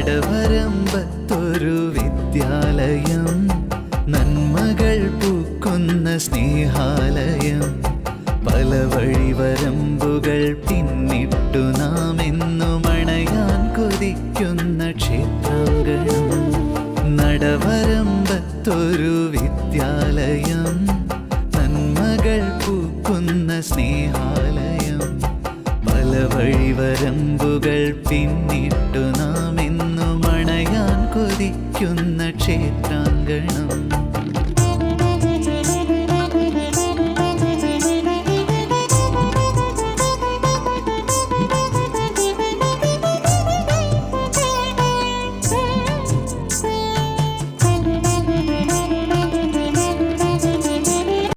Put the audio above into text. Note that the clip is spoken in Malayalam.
മടവരമ്പത്തൊരു വിദ്യാലയം. നന്മകൾ പൂക്കുന്ന സ്നേഹാലയം. പല വഴിവരമ്പുകൾ പിന്നിട്ടു നാം എന്നു മണയാൻ കൊതിക്കുന്ന ക്ഷേത്രാങ്കണം നടവരമ്പത്തൊരു വിദ്യാലയം. നന്മകൾ പൂക്കുന്ന സ്നേഹാലയം. പല വഴിവരമ്പുകൾ പിന്നിട്ടു നാം കൊതിക്കുന്ന ക്ഷേത്രാങ്കണം.